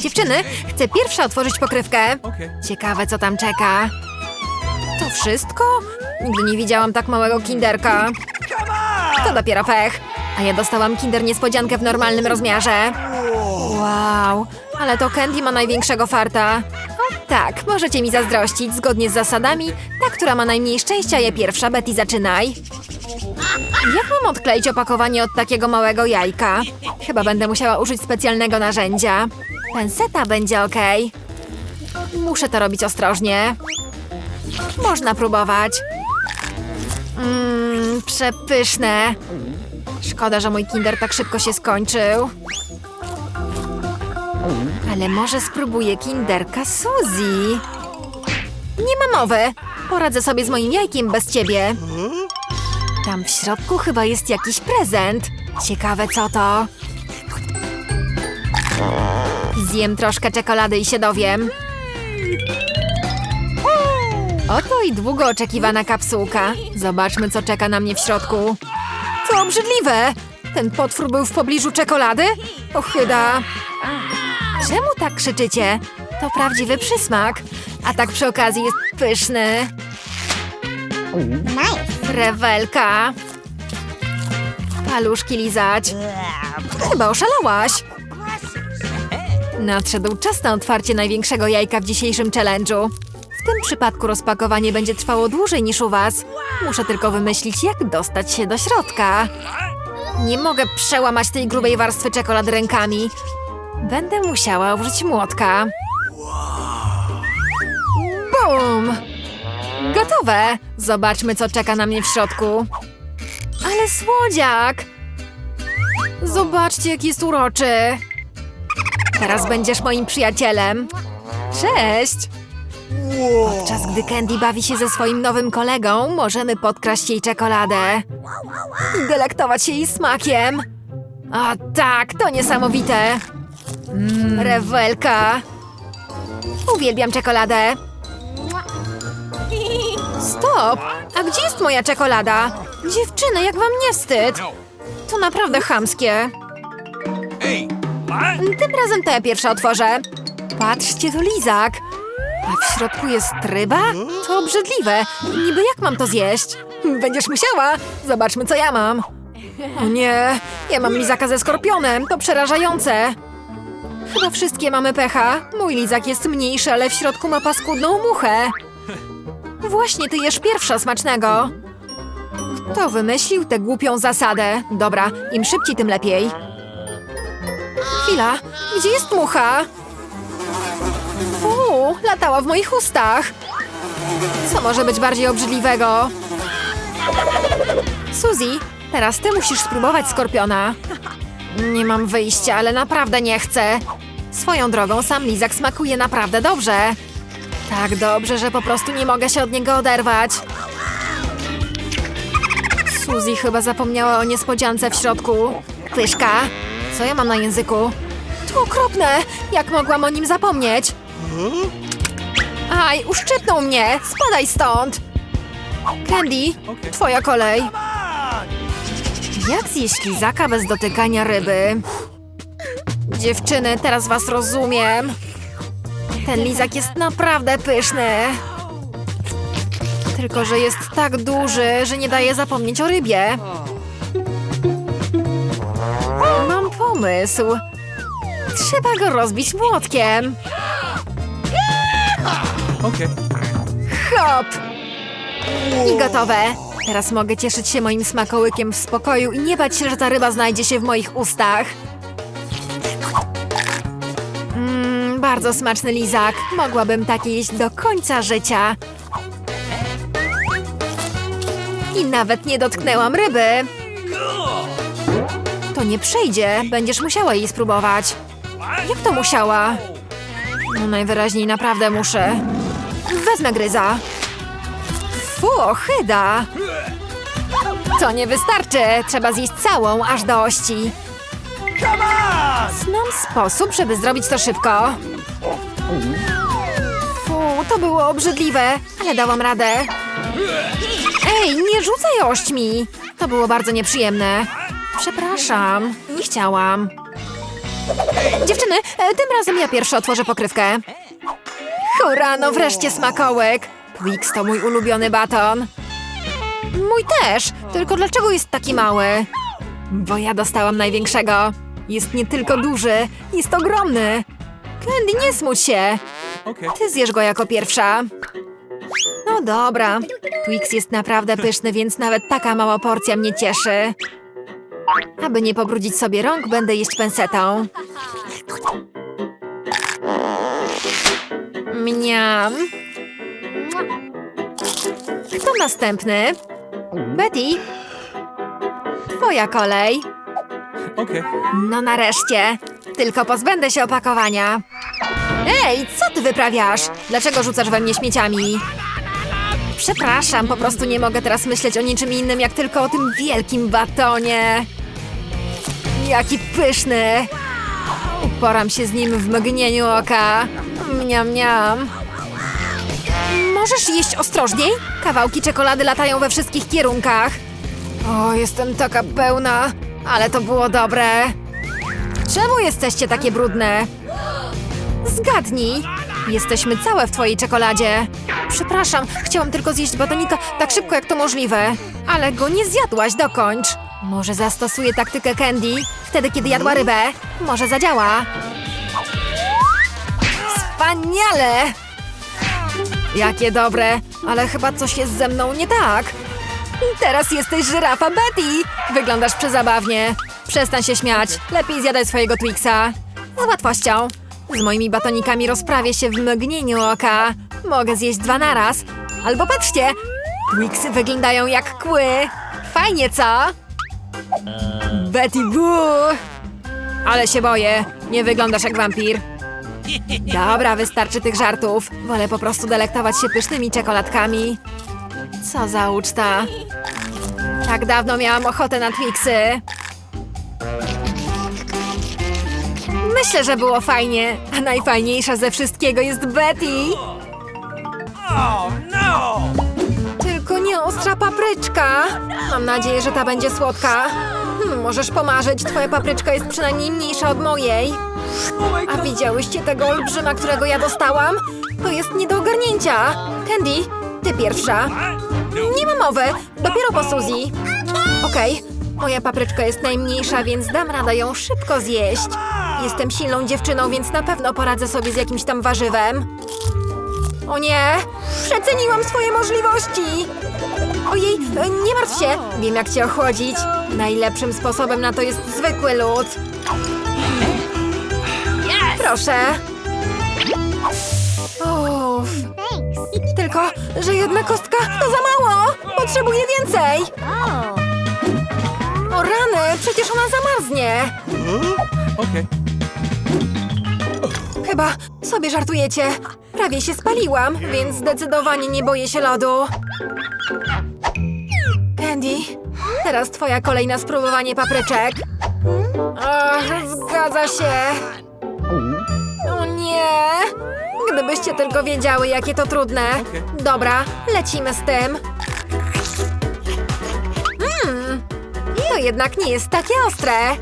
Dziewczyny, chcę pierwsza otworzyć pokrywkę. Ciekawe, co tam czeka. To wszystko? Nigdy nie widziałam tak małego kinderka. To dopiero pech. A ja dostałam kinder niespodziankę w normalnym rozmiarze. Wow, ale to Candy ma największego farta. O, tak, możecie mi zazdrościć. Zgodnie z zasadami, ta, która ma najmniej szczęścia, je pierwsza. Betty, zaczynaj. Jak mam odkleić opakowanie od takiego małego jajka? Chyba będę musiała użyć specjalnego narzędzia. Penseta będzie ok. Muszę to robić ostrożnie. Można próbować. Mmm, przepyszne. Szkoda, że mój kinder tak szybko się skończył. Ale może spróbuję kinderka Suzy. Nie ma mowy. Poradzę sobie z moim jajkiem bez ciebie. Tam w środku chyba jest jakiś prezent. Ciekawe co to. Zjem troszkę czekolady i się dowiem. Oto i długo oczekiwana kapsułka. Zobaczmy, co czeka na mnie w środku. To obrzydliwe! Ten potwór był w pobliżu czekolady? Ochyda. Czemu tak krzyczycie? To prawdziwy przysmak. A tak przy okazji jest pyszny. Rewelka. Paluszki lizać. Chyba oszalałaś. Nadszedł czas na otwarcie największego jajka w dzisiejszym challenge'u. W tym przypadku rozpakowanie będzie trwało dłużej niż u was. Muszę tylko wymyślić, jak dostać się do środka. Nie mogę przełamać tej grubej warstwy czekolady rękami. Będę musiała użyć młotka. Bum! Gotowe! Zobaczmy, co czeka na mnie w środku. Ale słodziak! Zobaczcie, jaki jest uroczy. Teraz będziesz moim przyjacielem. Cześć! Podczas gdy Candy bawi się ze swoim nowym kolegą, możemy podkraść jej czekoladę. I delektować jej smakiem. O tak, to niesamowite. Mmm, rewelka. Uwielbiam czekoladę. Stop! A gdzie jest moja czekolada? Dziewczyny, jak wam nie wstyd? To naprawdę chamskie. What? Tym razem to ja pierwsza otworzę. Patrzcie, to lizak. A w środku jest ryba? To obrzydliwe. Niby jak mam to zjeść? Będziesz musiała. Zobaczmy, co ja mam. O nie, ja mam lizaka ze skorpionem. To przerażające. Chyba wszystkie mamy pecha. Mój lizak jest mniejszy, ale w środku ma paskudną muchę. Właśnie, ty jesz pierwsza smacznego. Kto wymyślił tę głupią zasadę? Dobra, im szybciej, tym lepiej. Chwila, gdzie jest mucha? Uuu, latała w moich ustach. Co może być bardziej obrzydliwego? Suzy, teraz ty musisz spróbować skorpiona. Nie mam wyjścia, ale naprawdę nie chcę. Swoją drogą sam lizak smakuje naprawdę dobrze. Tak dobrze, że po prostu nie mogę się od niego oderwać. Suzy chyba zapomniała o niespodziance w środku. Pyszka, co ja mam na języku? To okropne! Jak mogłam o nim zapomnieć? Aj, uszczypnął mnie! Spadaj stąd! Candy, twoja kolej. Jak zjeść lizaka bez dotykania ryby? Dziewczyny, teraz was rozumiem. Ten lizak jest naprawdę pyszny. Tylko, że jest tak duży, że nie daje zapomnieć o rybie. Pomysł. Trzeba go rozbić młotkiem. Okay. Hop! I gotowe. Teraz mogę cieszyć się moim smakołykiem w spokoju i nie bać się, że ta ryba znajdzie się w moich ustach. Mmm, bardzo smaczny lizak. Mogłabym takie jeść do końca życia. I nawet nie dotknęłam ryby. To nie przejdzie. Będziesz musiała jej spróbować. Jak to musiała? No najwyraźniej naprawdę muszę. Wezmę gryza. Fu, ochyda. To nie wystarczy. Trzeba zjeść całą, aż do ości. Znam sposób, żeby zrobić to szybko. Fu, to było obrzydliwe, ale dałam radę. Ej, nie rzucaj ośćmi. To było bardzo nieprzyjemne. Przepraszam, nie chciałam. Dziewczyny, e, tym razem ja pierwszy otworzę pokrywkę. Hurra, no wreszcie smakołek. Twix to mój ulubiony baton. Mój też, tylko dlaczego jest taki mały? Bo ja dostałam największego. Jest nie tylko duży, jest ogromny. Candy, nie smuć się. Ty zjesz go jako pierwsza. No dobra. Twix jest naprawdę pyszny, więc nawet taka mała porcja mnie cieszy. Aby nie pobrudzić sobie rąk, będę jeść pensetą. Mniam. Kto następny? Betty? Twoja kolej. Okay. No nareszcie. Tylko pozbędę się opakowania. Ej, co ty wyprawiasz? Dlaczego rzucasz we mnie śmieciami? Przepraszam, po prostu nie mogę teraz myśleć o niczym innym, jak tylko o tym wielkim batonie. Jaki pyszny! Uporam się z nim w mgnieniu oka. Mniam, mniam. Możesz jeść ostrożniej? Kawałki czekolady latają we wszystkich kierunkach. O, jestem taka pełna, ale to było dobre. Czemu jesteście takie brudne? Zgadnij. Jesteśmy całe w twojej czekoladzie. Przepraszam, chciałam tylko zjeść batonika tak szybko jak to możliwe. Ale go nie zjadłaś, dokończ. Może zastosuję taktykę Candy, wtedy kiedy jadła rybę. Może zadziała. Wspaniale! Jakie dobre, ale chyba coś jest ze mną nie tak. Teraz jesteś żyrafa Betty! Wyglądasz przezabawnie. Przestań się śmiać. Lepiej zjadaj swojego Twixa. Z łatwością. Z moimi batonikami rozprawię się w mgnieniu oka. Mogę zjeść dwa naraz. Albo patrzcie! Twixy wyglądają jak kły. Fajnie, co? Betty Boo! Ale się boję. Nie wyglądasz jak wampir. Dobra, wystarczy tych żartów. Wolę po prostu delektować się pysznymi czekoladkami. Co za uczta. Tak dawno miałam ochotę na Twixy. Myślę, że było fajnie, a najfajniejsza ze wszystkiego jest Betty. Oh no! Ostra papryczka. Mam nadzieję, że ta będzie słodka. Hmm, możesz pomarzyć, twoja papryczka jest przynajmniej mniejsza od mojej. A widziałyście tego olbrzyma, którego ja dostałam? To jest nie do ogarnięcia. Candy, ty pierwsza. Nie ma mowy, dopiero po Suzy. Okej, moja papryczka jest najmniejsza, więc dam radę ją szybko zjeść. Jestem silną dziewczyną, więc na pewno poradzę sobie z jakimś tam warzywem. O nie! Przeceniłam swoje możliwości! Ojej, e, nie martw się! Wiem, jak cię ochłodzić. Najlepszym sposobem na to jest zwykły lód. Proszę. Uff. Tylko, że jedna kostka to za mało! Potrzebuję więcej! O rany, przecież ona zamarznie! Okay. Chyba sobie żartujecie. Prawie się spaliłam, więc zdecydowanie nie boję się lodu. Candy, teraz twoja kolej na spróbowanie papryczek. Ach, zgadza się. O nie! Gdybyście tylko wiedziały, jakie to trudne. Dobra, lecimy z tym. Mmm, to jednak nie jest takie ostre.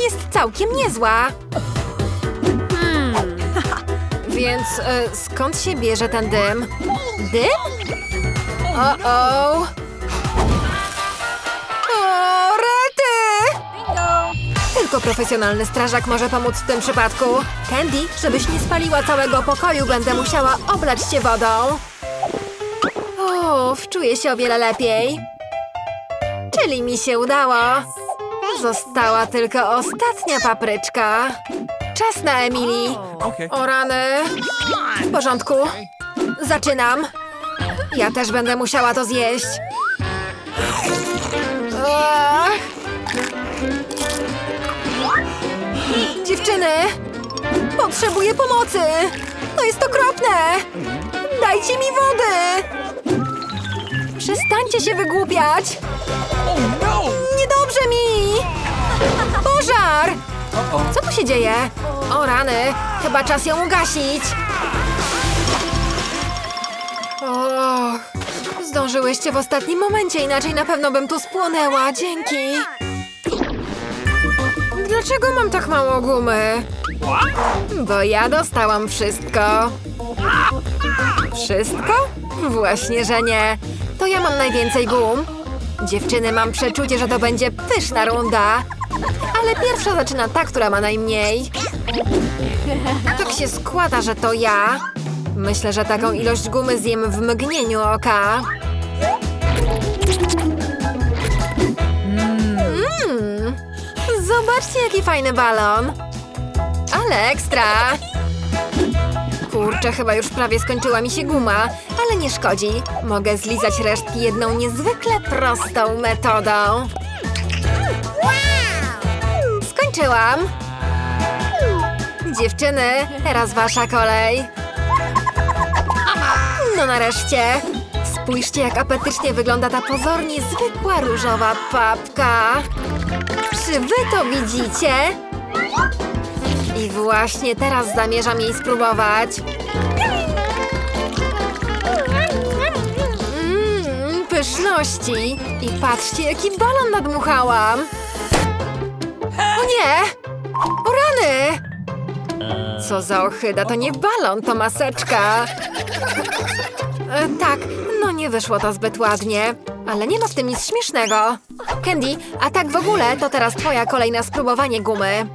Jest całkiem niezła. Więc e, skąd się bierze ten dym? Dym? O-o! O, rety! Tylko profesjonalny strażak może pomóc w tym przypadku. Candy, żebyś nie spaliła całego pokoju, będę musiała oblać cię wodą. Uff, czuję się o wiele lepiej. Czyli mi się udało. Została tylko ostatnia papryczka. Czas na Emily. O rany. W porządku. Zaczynam. Ja też będę musiała to zjeść. Ach. Dziewczyny! Potrzebuję pomocy! To jest okropne! Dajcie mi wody! Przestańcie się wygłupiać! Oh no! Niedobrze mi! Pożar! Co tu się dzieje? O rany, chyba czas ją ugasić. Och, zdążyłyście w ostatnim momencie, inaczej na pewno bym tu spłonęła. Dzięki. Dlaczego mam tak mało gumy? Bo ja dostałam wszystko. Wszystko? Właśnie, że nie. To ja mam najwięcej gum. Dziewczyny, mam przeczucie, że to będzie pyszna runda. Ale pierwsza zaczyna ta, która ma najmniej. Tak się składa, że to ja. Myślę, że taką ilość gumy zjem w mgnieniu oka. Mmm, zobaczcie, jaki fajny balon. Ale ekstra. Kurczę, chyba już prawie skończyła mi się guma, ale nie szkodzi. Mogę zlizać resztki jedną niezwykle prostą metodą. Skończyłam. Dziewczyny, teraz wasza kolej. No nareszcie. Spójrzcie, jak apetycznie wygląda ta pozornie zwykła różowa papka. Czy wy to widzicie? I właśnie teraz zamierzam jej spróbować. Mmm, pyszności. I patrzcie, jaki balon nadmuchałam. O nie! O rany! Co za ochyda, to nie balon, to maseczka. E, tak, no nie wyszło to zbyt ładnie. Ale nie ma w tym nic śmiesznego. Candy, a tak w ogóle, to teraz twoja kolej na spróbowanie gumy.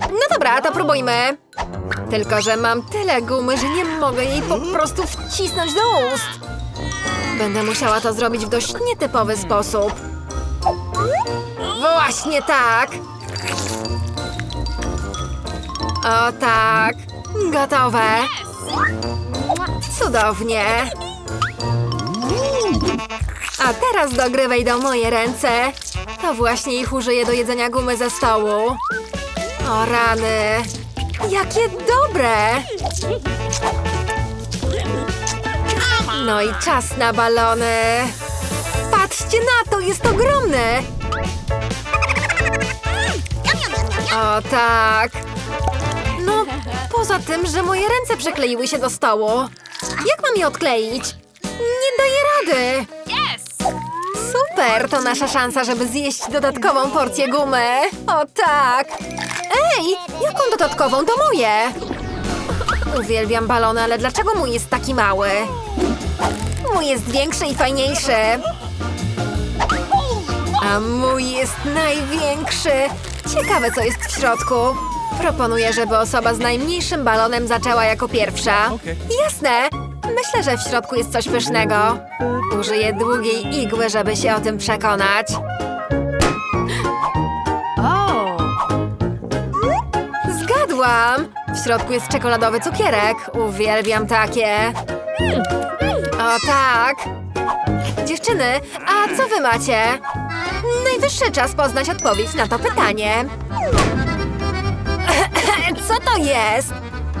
No dobra, to próbujmy. Tylko, że mam tyle gumy, że nie mogę jej po prostu wcisnąć do ust. Będę musiała to zrobić w dość nietypowy sposób. Właśnie tak. O tak. Gotowe. Cudownie. A teraz dogrywaj do moje ręce. To właśnie ich użyję do jedzenia gumy ze stołu. O rany. Jakie dobre. No i czas na balony. Patrzcie na to, jest ogromne. O tak. Poza tym, że moje ręce przykleiły się do stołu. Jak mam je odkleić? Nie daję rady. Super, to nasza szansa, żeby zjeść dodatkową porcję gumy. O tak. Ej, jaką dodatkową? To moje. Uwielbiam balony, ale dlaczego mój jest taki mały? Mój jest większy i fajniejszy. A mój jest największy. Ciekawe, co jest w środku. Proponuję, żeby osoba z najmniejszym balonem zaczęła jako pierwsza. Jasne. Myślę, że w środku jest coś pysznego. Użyję długiej igły, żeby się o tym przekonać. Zgadłam! W środku jest czekoladowy cukierek. Uwielbiam takie. O tak! Dziewczyny, a co wy macie? Najwyższy czas poznać odpowiedź na to pytanie. Co to jest?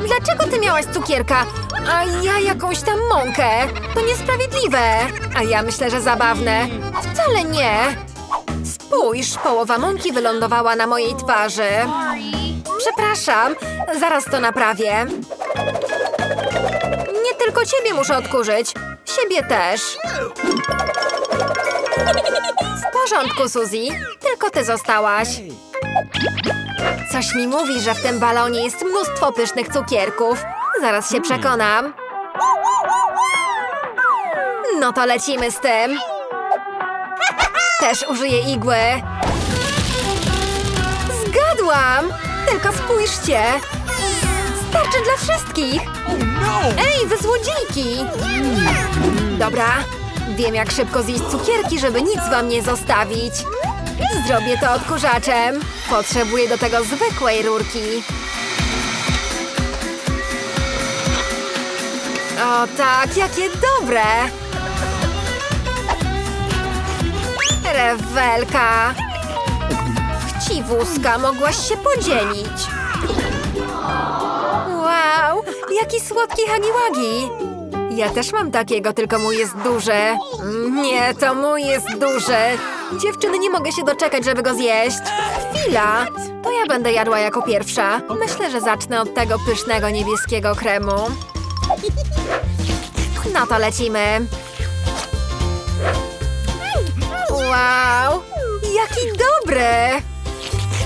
Dlaczego ty miałaś cukierka, a ja jakąś tam mąkę? To niesprawiedliwe. A ja myślę, że zabawne. Wcale nie. Spójrz, połowa mąki wylądowała na mojej twarzy. Przepraszam, zaraz to naprawię. Nie tylko ciebie muszę odkurzyć. Siebie też. W porządku, Suzy. Tylko ty zostałaś. Coś mi mówi, że w tym balonie jest mnóstwo pysznych cukierków. Zaraz się przekonam. No to lecimy z tym. Też użyję igły. Zgadłam! Tylko spójrzcie. Starczy dla wszystkich. Ej, wy złodziejki! Dobra, wiem jak szybko zjeść cukierki, żeby nic wam nie zostawić. Zrobię to odkurzaczem. Potrzebuję do tego zwykłej rurki. O tak, jakie dobre! Rewelka! Chciwuska, mogłaś się podzielić. Wow, jaki słodki hagiłagi! Ja też mam takiego, tylko mój jest duży. Nie, to mój jest duży. Dziewczyny, nie mogę się doczekać, żeby go zjeść. Chwila, to ja będę jadła jako pierwsza. Myślę, że zacznę od tego pysznego niebieskiego kremu. No to lecimy. Wow, jaki dobry!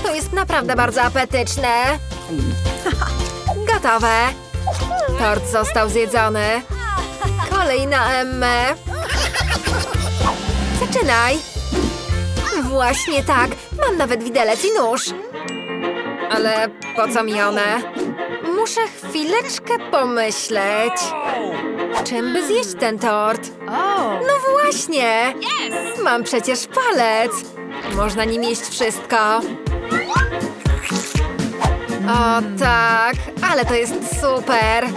To jest naprawdę bardzo apetyczne. Gotowe. Tort został zjedzony. Kolej na Emmę. Zaczynaj. Właśnie tak. Mam nawet widelec i nóż. Ale po co mi one? Muszę chwileczkę pomyśleć. Czym by zjeść ten tort? No właśnie! Mam przecież palec! Można nim jeść wszystko. O tak, ale to jest super!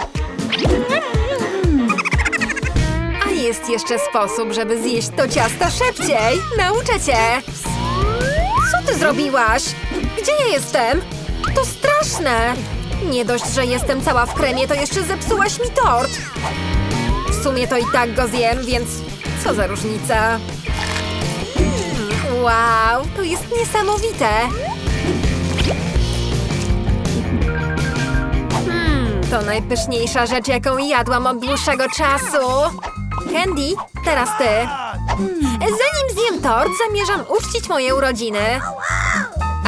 Jest jeszcze sposób, żeby zjeść to ciasto szybciej. Nauczę cię! Co ty zrobiłaś? Gdzie ja jestem? To straszne! Nie dość, że jestem cała w kremie, to jeszcze zepsułaś mi tort. W sumie to i tak go zjem, więc co za różnica? Wow, to jest niesamowite! Hmm, to najpyszniejsza rzecz, jaką jadłam od dłuższego czasu. Candy, teraz ty. Zanim zjem tort, zamierzam uczcić moje urodziny.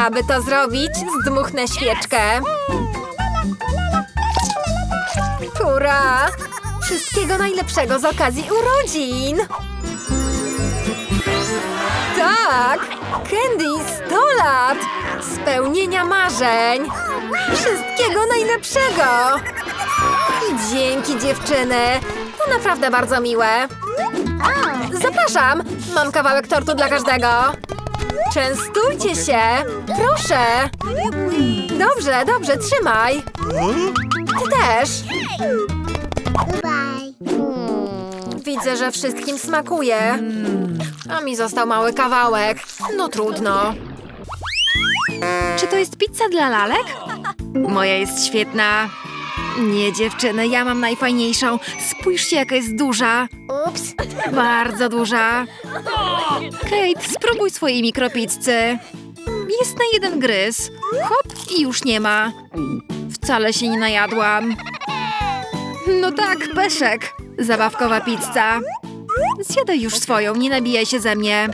Aby to zrobić, zdmuchnę świeczkę. Hurra! Wszystkiego najlepszego z okazji urodzin! Tak! Candy 100 lat! Spełnienia marzeń! Wszystkiego najlepszego! Dzięki dziewczyny! Naprawdę bardzo miłe! Zapraszam! Mam kawałek tortu dla każdego! Częstujcie się! Proszę! Dobrze, dobrze, trzymaj! Ty też! Widzę, że wszystkim smakuje. A mi został mały kawałek. No trudno. Czy to jest pizza dla lalek? Moja jest świetna. Nie, dziewczyny, ja mam najfajniejszą. Spójrzcie, jaka jest duża. Ups. Bardzo duża. Kate, spróbuj swojej mikropizzy. Jest na jeden gryz. Hop i już nie ma. Wcale się nie najadłam. No tak, peszek. Zabawkowa pizza. Zjadaj już swoją, nie nabijaj się ze mnie.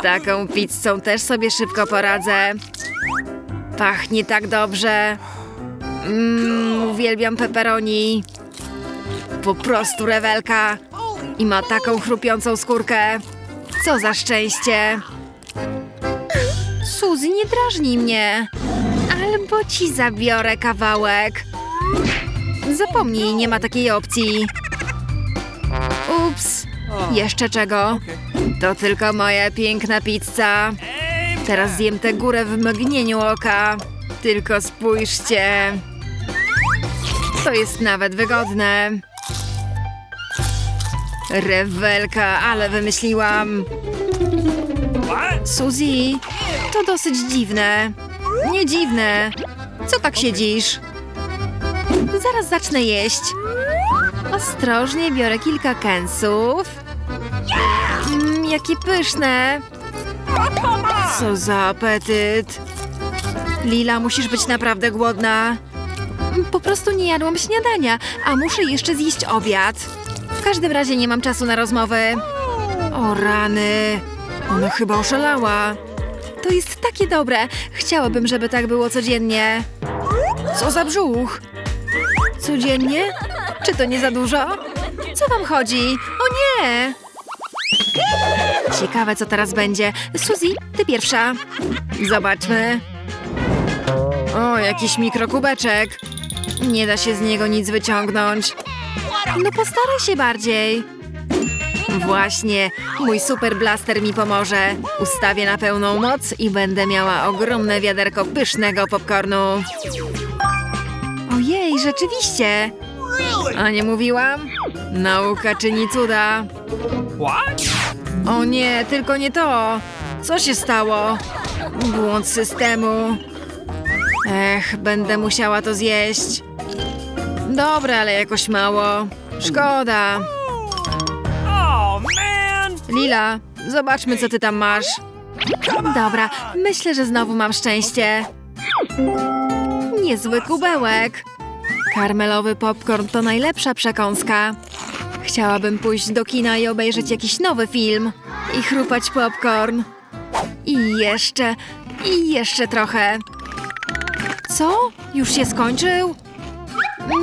Z taką pizzą też sobie szybko poradzę. Pachnie tak dobrze. Mmm, uwielbiam pepperoni. Po prostu rewelka. I ma taką chrupiącą skórkę. Co za szczęście. Suzy, nie drażnij mnie. Albo ci zabiorę kawałek. Zapomnij, nie ma takiej opcji. Ups. Jeszcze czego? To tylko moja piękna pizza. Teraz zjem tę górę w mgnieniu oka. Tylko spójrzcie. To jest nawet wygodne. Rewelka, ale wymyśliłam. Suzy, to dosyć dziwne. Nie dziwne. Co tak siedzisz? Zaraz zacznę jeść. Ostrożnie biorę kilka kęsów. Mmm, jakie pyszne. Co za apetyt. Lila, musisz być naprawdę głodna. Po prostu nie jadłam śniadania, a muszę jeszcze zjeść obiad. W każdym razie nie mam czasu na rozmowy. O rany. Ona chyba oszalała. To jest takie dobre. Chciałabym, żeby tak było codziennie. Co za brzuch? Codziennie? Czy to nie za dużo? Co wam chodzi? O nie! Ciekawe, co teraz będzie. Suzy, ty pierwsza. Zobaczmy. O, jakiś mikrokubeczek. Nie da się z niego nic wyciągnąć. No postaraj się bardziej. Właśnie, mój super blaster mi pomoże. Ustawię na pełną moc i będę miała ogromne wiaderko pysznego popcornu. Ojej, rzeczywiście. A nie mówiłam? Nauka czyni cuda. O nie, tylko nie to. Co się stało? Błąd systemu. Ech, będę musiała to zjeść. Dobra, ale jakoś mało. Szkoda. Lila, zobaczmy, co ty tam masz. Dobra, myślę, że znowu mam szczęście. Niezły kubełek. Karmelowy popcorn to najlepsza przekąska. Chciałabym pójść do kina i obejrzeć jakiś nowy film. I chrupać popcorn. I jeszcze, I jeszcze trochę. Co? Już się skończył?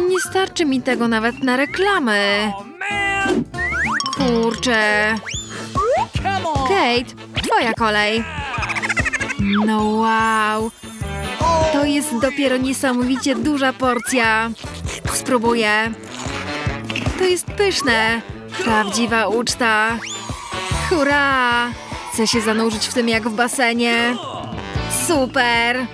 Nie starczy mi tego nawet na reklamy. Kurczę. Kate, twoja kolej. No wow. To jest dopiero niesamowicie duża porcja. Spróbuję. To jest pyszne. Prawdziwa uczta. Hurra! Chcę się zanurzyć w tym jak w basenie. Super!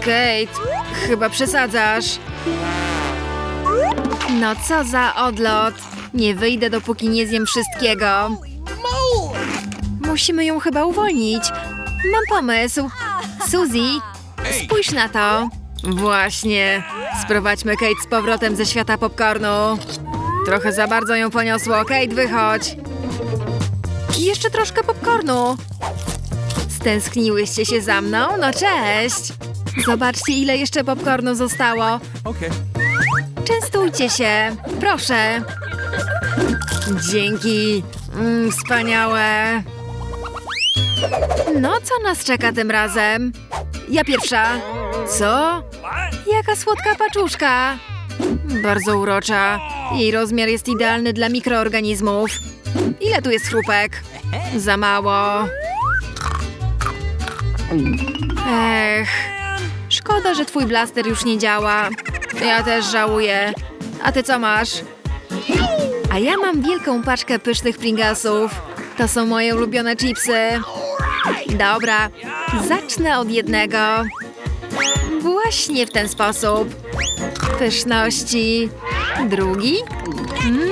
Kate, chyba przesadzasz. No co za odlot. Nie wyjdę, dopóki nie zjem wszystkiego. Musimy ją chyba uwolnić. Mam pomysł. Suzy, spójrz na to. Właśnie. Sprowadźmy Kate z powrotem ze świata popcornu. Trochę za bardzo ją poniosło. Kate, wychodź. Jeszcze troszkę popcornu. Stęskniłyście się za mną? No cześć. Zobaczcie, ile jeszcze popcornu zostało. Okay. Częstujcie się, proszę. Dzięki. Mm, wspaniałe. No, co nas czeka tym razem? Ja pierwsza. Co? Jaka słodka paczuszka. Bardzo urocza. Jej rozmiar jest idealny dla mikroorganizmów. Ile tu jest chrupek? Za mało. Ech. Szkoda, że twój blaster już nie działa. Ja też żałuję. A ty co masz? A ja mam wielką paczkę pysznych Pringlesów. To są moje ulubione chipsy. Dobra, zacznę od jednego. Właśnie w ten sposób. Pyszności. Drugi. Mm,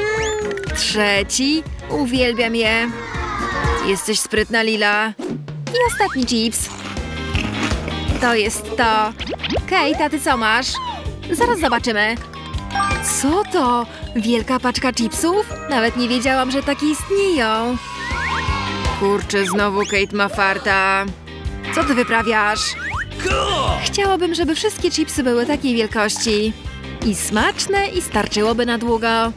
trzeci. Uwielbiam je. Jesteś sprytna, Lila. I ostatni chips. To jest to. Kate, a ty co masz? Zaraz zobaczymy. Co to? Wielka paczka chipsów? Nawet nie wiedziałam, że takie istnieją. Kurczę, znowu Kate ma farta. Co ty wyprawiasz? Chciałabym, żeby wszystkie chipsy były takiej wielkości. I smaczne, i starczyłoby na długo.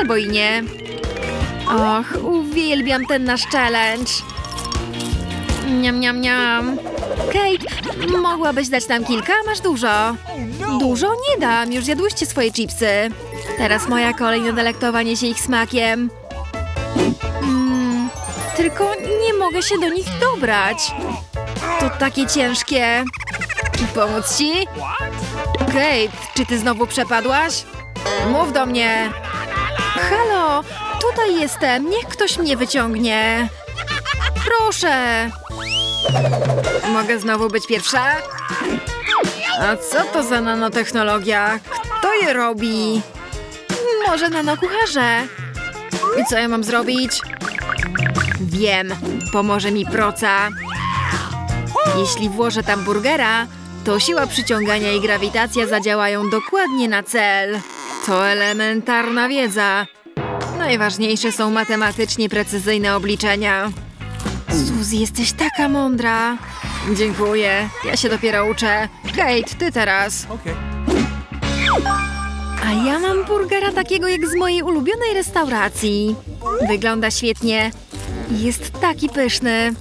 Albo i nie. Och, uwielbiam ten nasz challenge. Niam, niam, niam. Kate, mogłabyś dać nam kilka? Masz dużo. Dużo nie dam, już jadłyście swoje chipsy. Teraz moja kolej na delektowanie się ich smakiem. Mm, tylko nie mogę się do nich dobrać. To takie ciężkie. Pomóc ci? Kate, czy ty znowu przepadłaś? Mów do mnie. Halo, tutaj jestem. Niech ktoś mnie wyciągnie. Proszę. Mogę znowu być pierwsza? A co to za nanotechnologia? Kto je robi? Może nanokucharze. I co ja mam zrobić? Wiem, pomoże mi proca. Jeśli włożę tam burgera, to siła przyciągania i grawitacja zadziałają dokładnie na cel. To elementarna wiedza. Najważniejsze są matematycznie precyzyjne obliczenia. Suzy, jesteś taka mądra. Dziękuję. Ja się dopiero uczę. Kate, ty teraz. A ja mam burgera takiego jak z mojej ulubionej restauracji. Wygląda świetnie. Jest taki pyszny.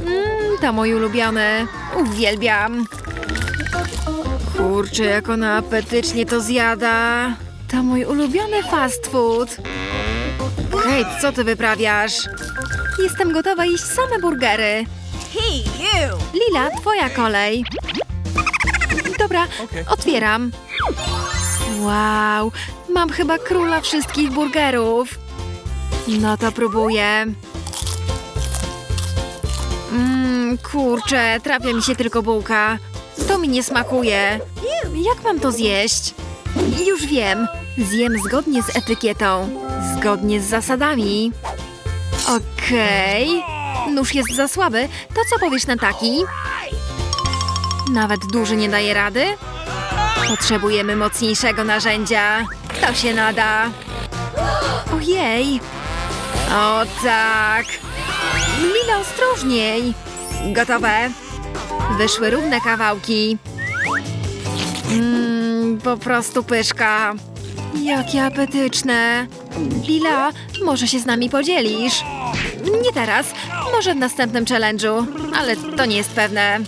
Mmm, to mój ulubiony. Uwielbiam. Kurczę, jak ona apetycznie to zjada. To mój ulubiony fast food. Hej, co ty wyprawiasz? Jestem gotowa iść same burgery. Hey, you! Lila, twoja kolej. Dobra, otwieram. Wow, mam chyba króla wszystkich burgerów. No to próbuję. Mmm, kurczę, trafia mi się tylko bułka. To mi nie smakuje. Jak mam to zjeść? Już wiem. Zjem zgodnie z etykietą. Zgodnie z zasadami. Okej. Nóż jest za słaby. To co powiesz na taki? Nawet duży nie daje rady? Potrzebujemy mocniejszego narzędzia. To się nada. Ojej. O tak. Lila, ostrożniej. Gotowe. Wyszły równe kawałki. Mmm, po prostu pyszka. Jakie apetyczne. Lila, może się z nami podzielisz? Nie teraz. Może w następnym challenge'u, ale to nie jest pewne.